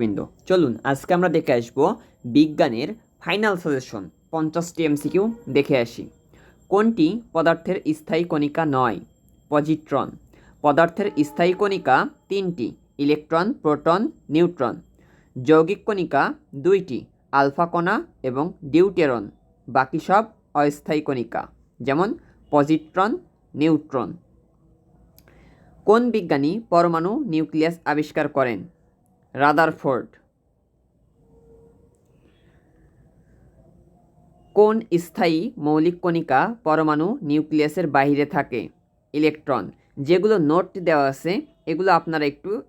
বৃন্দ, চলুন আজকে আমরা দেখে আসব বিজ্ঞানের ফাইনাল সাজেশন পঞ্চাশটি এমসিকিউ দেখে আসি। কোনটি পদার্থের স্থায়ী কণিকা নয়? পজিট্রন পদার্থের স্থায়ী কণিকা তিনটি ইলেকট্রন প্রোটন নিউট্রন যৌগিক কণিকা দুইটি আলফা কণা এবং ডিউটেরন বাকি সব অস্থায়ী কণিকা, যেমন পজিট্রন নিউট্রন কোন বিজ্ঞানী পরমাণু নিউক্লিয়াস আবিষ্কার করেন? রাদারফোর্ড। কোন স্থায়ী মৌলিক কণিকা পরমাণু নিউক্লিয়াসের বাইরে থাকে? ইলেকট্রন। যেগুলো নোট দেওয়া আছে, এগুলো আপনারা একটু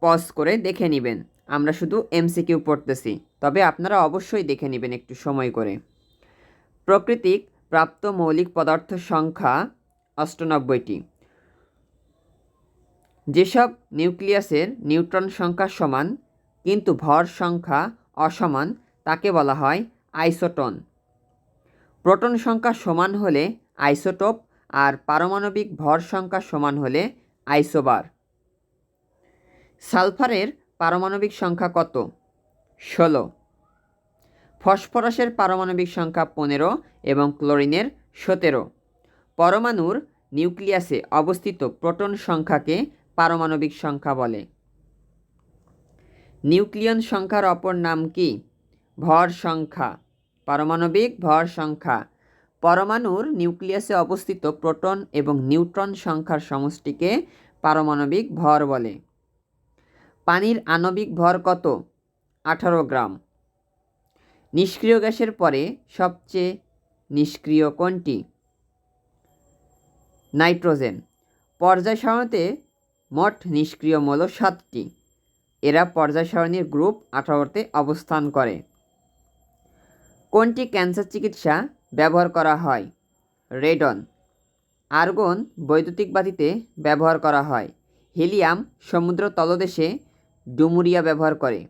পজ করে দেখে নেবেন। আমরা শুধু এমসিকিউ পড়তেছি, তবে আপনারা অবশ্যই দেখে নেবেন একটু সময় করে। প্রকৃতিক প্রাপ্ত মৌলিক পদার্থ সংখ্যা অষ্টানব্বইটি। যেসব নিউক্লিয়াসের নিউট্রন সংখ্যা সমান, কিন্তু ভর সংখ্যা অসমান, তাকে বলা হয় আইসোটন। প্রোটন সংখ্যা সমান হলে আইসোটোপ আর পারমাণবিক ভর সংখ্যা সমান হলে আইসোবার। সালফারের পারমাণবিক সংখ্যা কত? ষোলো। ফসফরাসের পারমাণবিক সংখ্যা পনেরো এবং ক্লোরিনের সতেরো। পরমাণুর নিউক্লিয়াসে অবস্থিত প্রোটন সংখ্যাকে পারমাণবিক সংখ্যা বলে। নিউক্লিয়ন সংখ্যার অপর নাম কি? ভর সংখ্যা। পারমাণবিক ভর সংখ্যা। পরমাণুর নিউক্লিয়াসে অবস্থিত প্রোটন এবং নিউট্রন সংখ্যার সমষ্টিকে পারমাণবিক ভর বলে। পানির আণবিক ভর কত? আঠারো গ্রাম। নিষ্ক্রিয় গ্যাসের পরে সবচেয়ে নিষ্ক্রিয় কোনটি? নাইট্রোজেন। পর্যায় সারণীতে মোট নিষ্ক্রিয় মৌল সাতটি। এরা পর্যায় সারণীর গ্রুপ আঠারোতে অবস্থান করে। কোনটি ক্যান্সার চিকিৎসা ব্যবহার করা হয়? রেডন। আর্গন বৈদ্যুতিক বাতিতে ব্যবহার করা হয়। হিলিয়াম সমুদ্র তলদেশে ডুমুরিয়া ব্যবহার করে।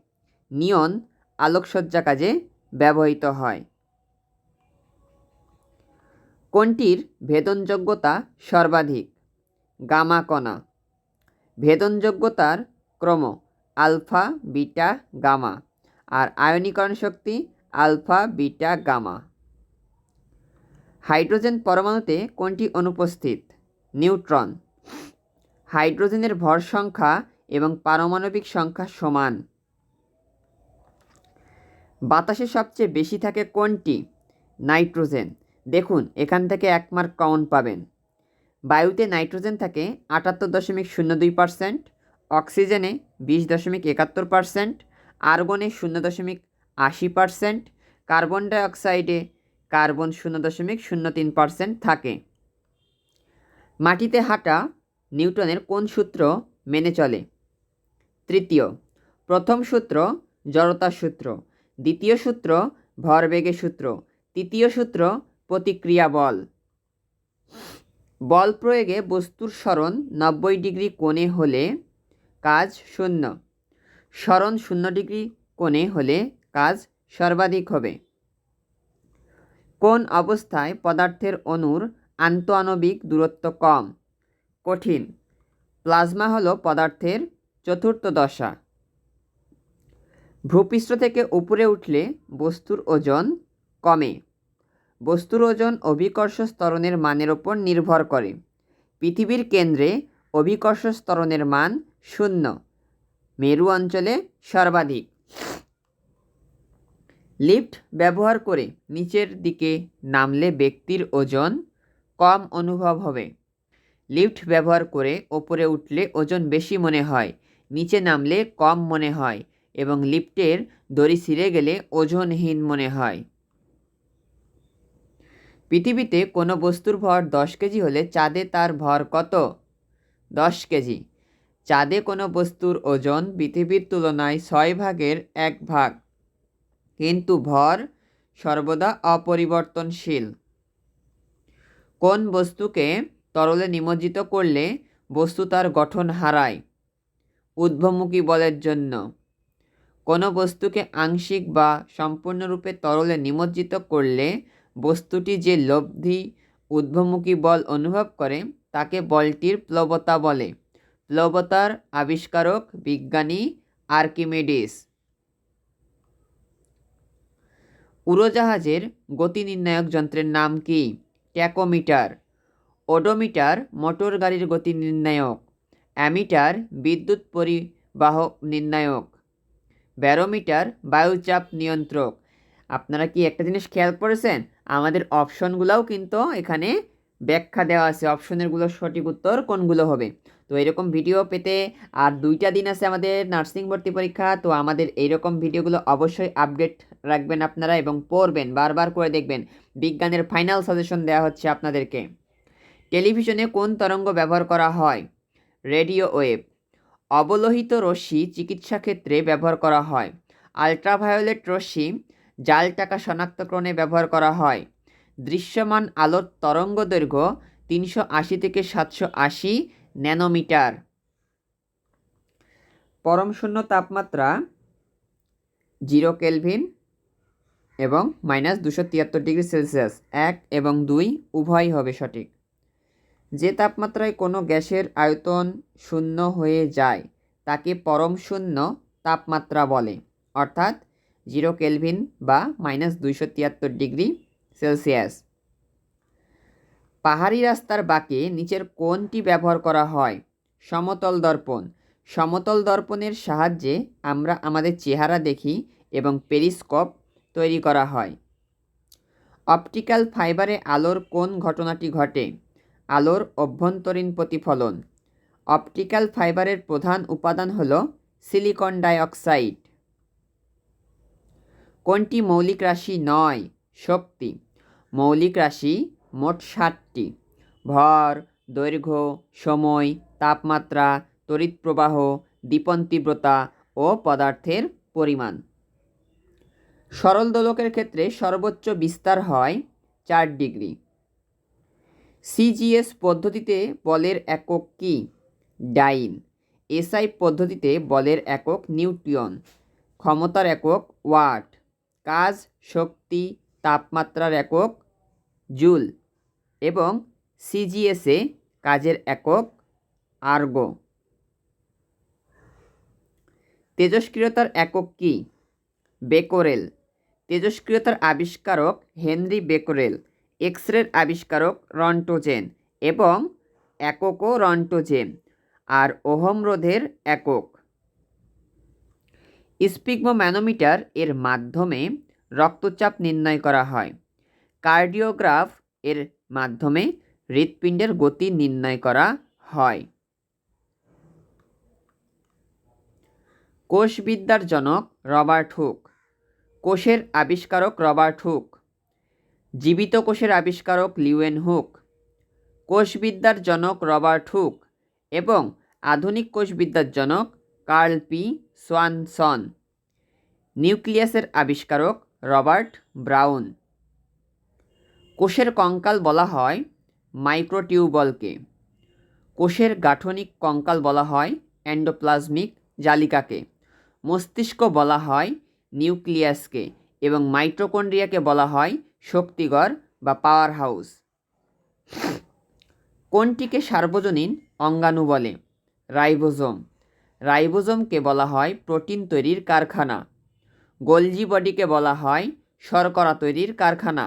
নিয়ন আলোকসজ্জা কাজে ব্যবহৃত হয়। কোনটির ভেদনযোগ্যতা সর্বাধিক? গামা কণা। ভেদনযোগ্যতার ক্রম আলফা, বিটা, গামা আর আয়নীকরণ শক্তি আলফা, বিটা, গামা। হাইড্রোজেন পরমাণুতে কোনটি অনুপস্থিত? নিউট্রন। হাইড্রোজেনের ভর সংখ্যা এবং পারমাণবিক সংখ্যা সমান। বাতাসে সবচেয়ে বেশি থাকে কোনটি? নাইট্রোজেন। দেখুন, এখান থেকে এক মার্ক কমন পাবেন। বায়ুতে নাইট্রোজেন থাকে আটাত্তর দশমিক শূন্য দুই পার্সেন্ট, অক্সিজেনে বিশ দশমিক একাত্তর পার্সেন্ট, আর্গনে শূন্য দশমিক আশি পার্সেন্ট, কার্বন ডাইঅক্সাইডে কার্বন শূন্য দশমিক শূন্য তিন পার্সেন্ট থাকে। মাটিতে হাঁটা নিউটনের কোন সূত্র মেনে চলে? তৃতীয়, প্রথম সূত্র জড়তা সূত্র, দ্বিতীয় সূত্র ভরবেগের সূত্র, তৃতীয় সূত্র প্রতিক্রিয়া বল। বল প্রয়োগে বস্তুর স্মরণ নব্বই ডিগ্রি কোণে হলে কাজ শূন্য। স্মরণ শূন্য ডিগ্রি কোণে হলে কাজ সর্বাধিক হবে। কোন অবস্থায় পদার্থের অণুর আন্তঃআণবিক দূরত্ব কম। কঠিন। প্লাজমা হল পদার্থের চতুর্থ দশা। ভূপৃষ্ঠ থেকে উপরে উঠলে বস্তুর ওজন কমে। বস্তুর ওজন অভিকর্ষ স্তরণের মানের ওপর নির্ভর করে। পৃথিবীর কেন্দ্রে অভিকর্ষ স্তরণের মান শূন্য। মেরু অঞ্চলে সর্বাধিক। লিফট ব্যবহার করে নিচের দিকে নামলে ব্যক্তির ওজন কম অনুভব হবে। লিফট ব্যবহার করে ওপরে উঠলে ওজন বেশি মনে হয়, নিচে নামলে কম মনে হয় এবং লিফটের দড়ি ছিঁড়ে গেলে ওজনহীন মনে হয়। পৃথিবীতে কোনো বস্তুর ভর দশ কেজি হলে চাঁদে তার ভর কত? দশ কেজি। চাঁদে কোনো বস্তুর ওজন পৃথিবীর তুলনায় ছয় ভাগের এক ভাগ। কিন্তু ভর সর্বদা অপরিবর্তনশীল। কোন বস্তুকে তরলে নিমজ্জিত করলে বস্তু তার গঠন হারায়? উদ্ভমুখী বলের জন্য। কোনো বস্তুকে আংশিক বা সম্পূর্ণরূপে তরলে নিমজ্জিত করলে বস্তুটি যে লব্ধি, ঊর্ধ্বমুখী বল অনুভব করে, তাকে বলটির প্লবতা বলে। প্লবতার আবিষ্কারক বিজ্ঞানী আর্কিমেডিস। উড়োজাহাজের গতি নির্ণায়ক যন্ত্রের নাম কি? ট্যাকোমিটার। ওডোমিটার মোটর গাড়ির গতি নির্ণায়ক। অ্যামিটার বিদ্যুৎ পরিবাহ নির্ণায়ক। ব্যারোমিটার বায়ুচাপ নিয়ন্ত্রক। আপনারা কি একটা জিনিস খেয়াল করেছেন? আমাদের অপশনগুলোও কিন্তু এখানে ব্যাখ্যা দেওয়া আছে। অপশনেরগুলো সঠিক উত্তর কোনগুলো হবে? তো এরকম ভিডিও পেতে আর দুইটা দিন আছে আমাদের নার্সিং ভর্তি পরীক্ষা, তো আমাদের এইরকম ভিডিওগুলো অবশ্যই আপডেট রাখবেন আপনারা এবং পড়বেন, বারবার করে দেখবেন। বিজ্ঞানের ফাইনাল সাজেশন দেওয়া হচ্ছে আপনাদেরকে। টেলিভিশনে কোন তরঙ্গ ব্যবহার করা হয়? Radio wave. অবলোহিত রশ্মি চিকিৎসা ক্ষেত্রে ব্যবহার করা হয়। আলট্রাভায়োলেট রশ্মি জাল টাকা শনাক্তকরণে ব্যবহার করা হয়। দৃশ্যমান আলোর তরঙ্গ দৈর্ঘ্য তিনশো আশি থেকে সাতশো আশি ন্যানোমিটার। পরম শূন্য তাপমাত্রা জিরো কেলভিন এবং মাইনাস দুশো তিয়াত্তর ডিগ্রি সেলসিয়াস, এক এবং দুই উভয়ই হবে সঠিক। যে তাপমাত্রায় কোনো গ্যাসের আয়তন শূন্য হয়ে যায়, তাকে পরম শূন্য তাপমাত্রা বলে। অর্থাৎ জিরো কেলভিন বা মাইনাস দুইশো তিয়াত্তর ডিগ্রি সেলসিয়াস। পাহাড়ি রাস্তার বাঁকে নিচের কোনটি ব্যবহার করা হয় সমতল দর্পণ। সমতল দর্পণের সাহায্যে আমরা আমাদের চেহারা দেখি এবং পেরিস্কোপ তৈরি করা হয়। অপটিক্যাল ফাইবারে আলোর কোন ঘটনাটি ঘটে। আলোর অভ্যন্তরীণ প্রতিফলন। অপটিক্যাল ফাইবারের প্রধান উপাদান হল সিলিকন ডাইঅক্সাইড। কোনটি মৌলিক রাশি নয়? শক্তি। মৌলিক রাশি মোট ষাটটি ভর, দৈর্ঘ্য, সময়, তাপমাত্রা, তড়িৎ প্রবাহ দীপন তীব্রতা ও পদার্থের পরিমাণ। সরল দোলকের ক্ষেত্রে সর্বোচ্চ বিস্তার হয় চার ডিগ্রি। সিজিএস পদ্ধতিতে বলের একক কি? ডাইন। এসআই পদ্ধতিতে বলের একক নিউট্রিয়ন। ক্ষমতার একক ওয়াট। কাজ, শক্তি, তাপমাত্রার একক, জুল এবং সিজিএসে কাজের একক, আর্গো। তেজস্ক্রিয়তার একক কি? বেকোরেল। তেজস্ক্রিয়তার আবিষ্কারক হেনরি বেকোরেল। এক্স রের আবিষ্কারক রন্টোজেন এবং এককও রন্টোজেন। আর ওহম রোধের একক। স্পিগমোম্যানোমিটার এর মাধ্যমে রক্তচাপ নির্ণয় করা হয়। কার্ডিওগ্রাফ এর মাধ্যমে হৃৎপিণ্ডের গতি নির্ণয় করা হয়। কোষবিদ্যার জনক রবার্ট হুক। কোষের আবিষ্কারক রবার্ট হুক। জীবিত কোষের আবিষ্কারক লিওয়েন হুক। কোষবিদ্যার জনক রবার্ট হুক এবং আধুনিক কোষবিদ্যার জনক কার্ল পি সোয়ানসন। নিউক্লিয়াসের আবিষ্কারক রবার্ট ব্রাউন। কোষের কঙ্কাল বলা হয় মাইক্রোটিউবলকে। কোষের গাঠনিক কঙ্কাল বলা হয় অ্যান্ডোপ্লাজমিক জালিকাকে। মস্তিষ্ক বলা হয় নিউক্লিয়াসকে এবং মাইট্রোকন্ড্রিয়াকে বলা হয় শক্তিগর বা পাওয়ার হাউস। কোনটিকে সার্বজনীন অঙ্গাণু বলে? রাইবোজোম। রাইবোজোমকে বলা হয় প্রোটিন তৈরির কারখানা। গোলজি বডিকে বলা হয় শর্করা তৈরির কারখানা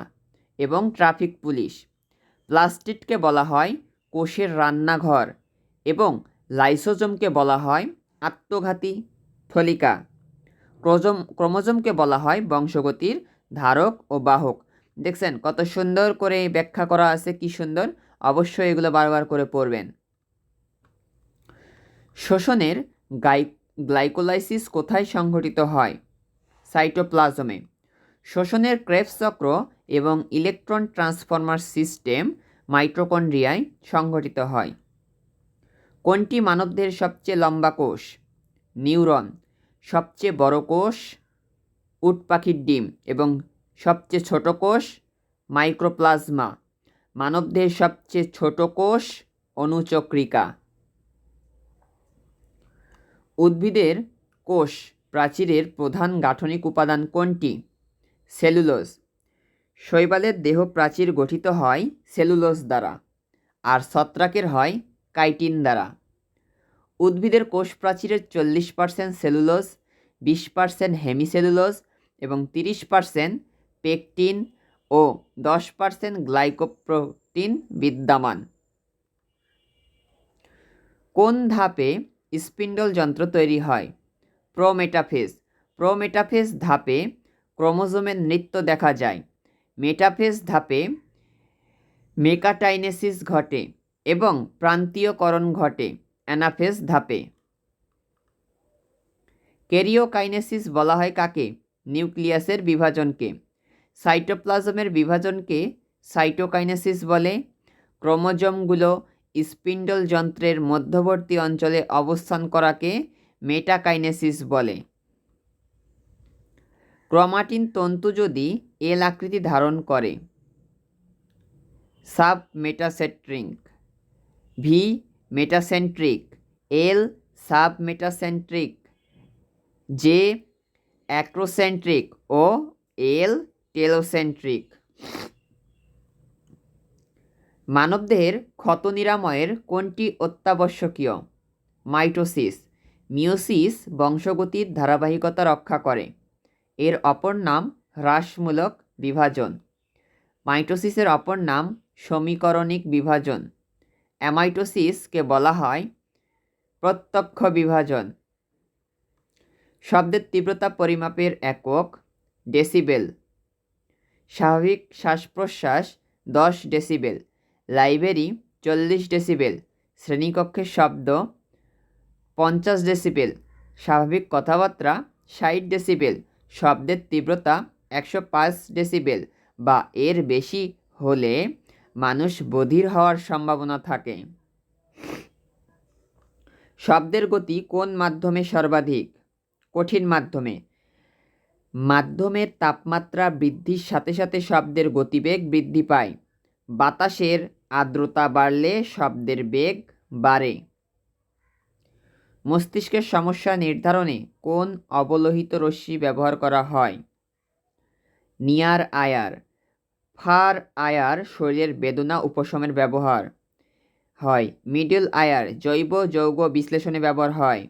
এবং ট্রাফিক পুলিশ। প্লাস্টিডকে বলা হয় কোষের রান্নাঘর এবং লাইসোজোমকে বলা হয় আত্মঘাতী থলিকা। ক্রোজম ক্রোমোজোমকে বলা হয় বংশগতির ধারক ও বাহক। দেখছেন কত সুন্দর করে ব্যাখ্যা করা আছে, কি সুন্দর। অবশ্যই এগুলো বারবার করে পড়বেন। শোষণের গাই, গ্লাইকোলাইসিস কোথায় সংঘটিত হয়? সাইটোপ্লাজমে। শোষণের ক্রেবস চক্র এবং ইলেকট্রন ট্রান্সফর্মার সিস্টেম মাইট্রোকন্ড্রিয়ায় সংঘটিত হয়। কোনটি মানবদের সবচেয়ে লম্বা কোষ? নিউরন। সবচেয়ে বড় কোষ? উট পাখির ডিম। এবং সবচেয়ে ছোট কোষ? মাইক্রোপ্লাজমা। মানবদের সবচেয়ে ছোট কোষ অনুচক্রিকা। উদ্ভিদের কোষ প্রাচীরের প্রধান গাঠনিক উপাদান কোনটি? সেলুলোজ। শৈবালের দেহ প্রাচীর গঠিত হয় সেলুলোজ দ্বারা আর ছত্রাকের হয় কাইটিন দ্বারা। উদ্ভিদের কোষ প্রাচীরের চল্লিশ পার্সেন্ট সেলুলোজ, বিশ পার্সেন্ট হেমিসেলুলোজ এবং তিরিশ পার্সেন্ট পেকটিন ও দশ পার্সেন্ট গ্লাইকোপ্রোটিন বিদ্যমান। কোন ধাপে স্পিন্ডল যন্ত্র তৈরি হয়। প্রোমেটাফেজ। প্রোমেটাফেজ ধাপে ক্রোমোজোমের নৃত্য দেখা যায়। মেটাফেজ ধাপে মেকাটাইনেসিস ঘটে এবং প্রান্তীয়করণ ঘটে অ্যানাফেজ ধাপে। ক্যারিওকাইনেসিস বলা হয় কাকে? নিউক্লিয়াসের বিভাজনকে। সাইটোপ্লাজমের বিভাজনকে সাইটোকাইনেসিস বলে। ক্রোমোজোমগুলো স্পিন্ডল যন্ত্রের মধ্যবর্তী অঞ্চলে অবস্থান করাকে মেটাকাইনেসিস বলে। ক্রোমাটিন তন্তু যদি এল আকৃতি ধারণ করে submetacentric V metacentric, L submetacentric J acrocentric ও এল টেলোসেন্ট্রিক। মানবদেহের ক্ষত নিরাময়ের কোনটি অত্যাবশ্যকীয়? মাইটোসিস। মিওসিস বংশগতির ধারাবাহিকতা রক্ষা করে। এর অপর নাম হ্রাসমূলক বিভাজন। মাইটোসিসের অপর নাম সমীকরণিক বিভাজন। অ্যামাইটোসিসকে বলা হয় প্রত্যক্ষ বিভাজন। শব্দের তীব্রতা পরিমাপের একক ডেসিবেল। স্বাভাবিক শ্বাস প্রশ্বাস দশ ডেসিবেল। লাইব্রেরি চল্লিশ ডেসিবেল। শ্রেণীকক্ষের শব্দ পঞ্চাশ ডেসিবেল। স্বাভাবিক কথাবার্তা ষাট ডেসিবেল। শব্দের তীব্রতা একশো পাঁচ ডেসিবেল বা এর বেশি হলে মানুষ বধির হওয়ার সম্ভাবনা থাকে। শব্দের গতি কোন মাধ্যমে সর্বাধিক? কঠিন মাধ্যমে। মাধ্যমের তাপমাত্রা বৃদ্ধির সাথে সাথে শব্দের গতিবেগ বৃদ্ধি পায়। বাতাসের আর্দ্রতা বাড়লে শব্দের বেগ বাড়ে। মস্তিষ্কের সমস্যা নির্ধারণে কোন অবলোহিত রশ্মি ব্যবহার করা হয়? নিয়ার আয়ার, ফার আয়ার শরীরের বেদনা উপশমের ব্যবহার হয়। মিডল আয়ার, জৈব যৌগ বিশ্লেষণে ব্যবহার হয়।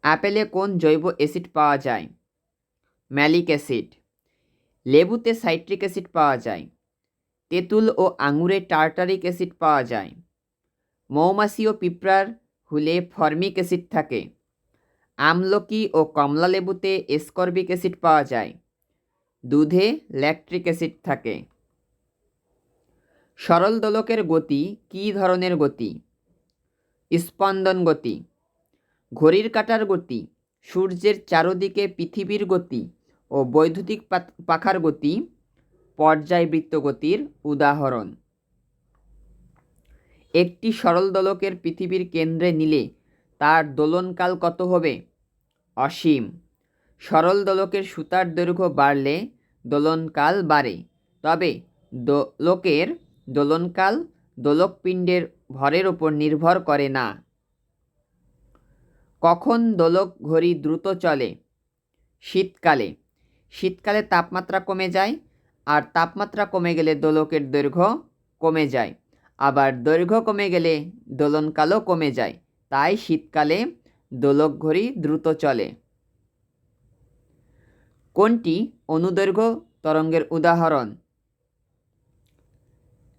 অ্যাপেলে কোন জৈব অ্যাসিড পাওয়া যায়? ম্যালিক অ্যাসিড, লেবুতে সাইট্রিক অ্যাসিড পাওয়া যায়। তেঁতুল ও আঙুরে টার্টারিক অ্যাসিড পাওয়া যায়। মৌমাছি ও পিঁপড়ার হুলে ফর্মিক অ্যাসিড থাকে। আমলকি ও কমলা লেবুতে এসকর্বিক অ্যাসিড পাওয়া যায়। দুধে ল্যাকট্রিক অ্যাসিড থাকে। সরল দোলকের গতি কী ধরনের গতি? স্পন্দন গতি। ঘড়ির কাঁটার গতি। সূর্যের চারদিকে পৃথিবীর গতি ও বৈদ্যুতিক পাখার গতি। পর্যায়বৃত্ত গতির উদাহরণ। একটি সরল দোলকের পৃথিবীর কেন্দ্রে নিলে তার দোলনকাল কত হবে? অসীম। সরল দোলকের সুতার দৈর্ঘ্য বাড়লে দোলনকাল বাড়ে। তবে দোলকের দোলনকাল দোলকপিণ্ডের ভরের ওপর নির্ভর করে না। কখন দোলক ঘড়ি দ্রুত চলে? শীতকালে। শীতকালে তাপমাত্রা কমে যায় আর তাপমাত্রা কমে গেলে দোলকের দৈর্ঘ্য কমে যায়। আবার দৈর্ঘ্য কমে গেলে দোলনকালও কমে যায়। তাই শীতকালে দোলক ঘড়ি দ্রুত চলে। কোনটি অনুদৈর্ঘ্য তরঙ্গের উদাহরণ?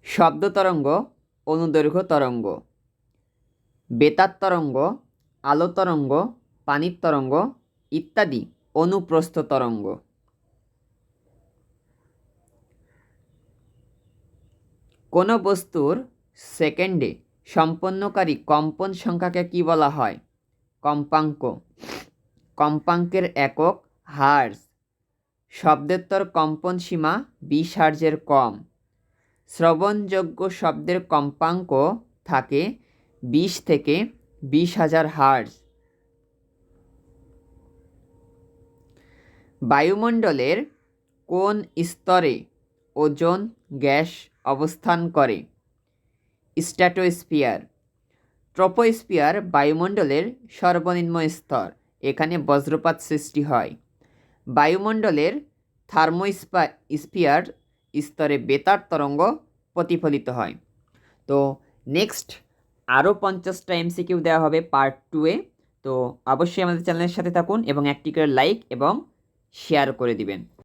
শব্দ তরঙ্গ, অনুদৈর্ঘ্য তরঙ্গ। বেতার তরঙ্গ, আলো তরঙ্গ, পানির তরঙ্গ ইত্যাদি অনুপ্রস্থ তরঙ্গ। কোনো বস্তুর সেকেন্ডে সম্পন্নকারী কম্পন সংখ্যাকে কি বলা হয়? কম্পাঙ্ক। কম্পাঙ্কের একক হার্জ। শব্দেত্তর কম্পন সীমা বিশ হার্জের কম। শ্রবণযোগ্য শব্দের কম্পাঙ্ক থাকে বিশ থেকে বিশ হাজার হার্জ। বায়ুমণ্ডলের কোন স্তরে ওজন, গ্যাস অবস্থান করে। স্ট্যাটোস্পিয়ার ট্রোপোস্পিয়ার বায়ুমণ্ডলের সর্বনিম্ন স্তর। এখানে বজ্রপাত সৃষ্টি হয়। বায়ুমণ্ডলের থার্মোস্পা স্পিয়ার স্তরে বেতার তরঙ্গ প্রতিফলিত হয়। তো নেক্সট আরও পঞ্চাশটা এমসিকিউ দেওয়া হবে পার্ট টুয়ে তো অবশ্যই আমাদের চ্যানেলের সাথে থাকুন এবং একটি করে লাইক এবং শেয়ার করে দিবেন।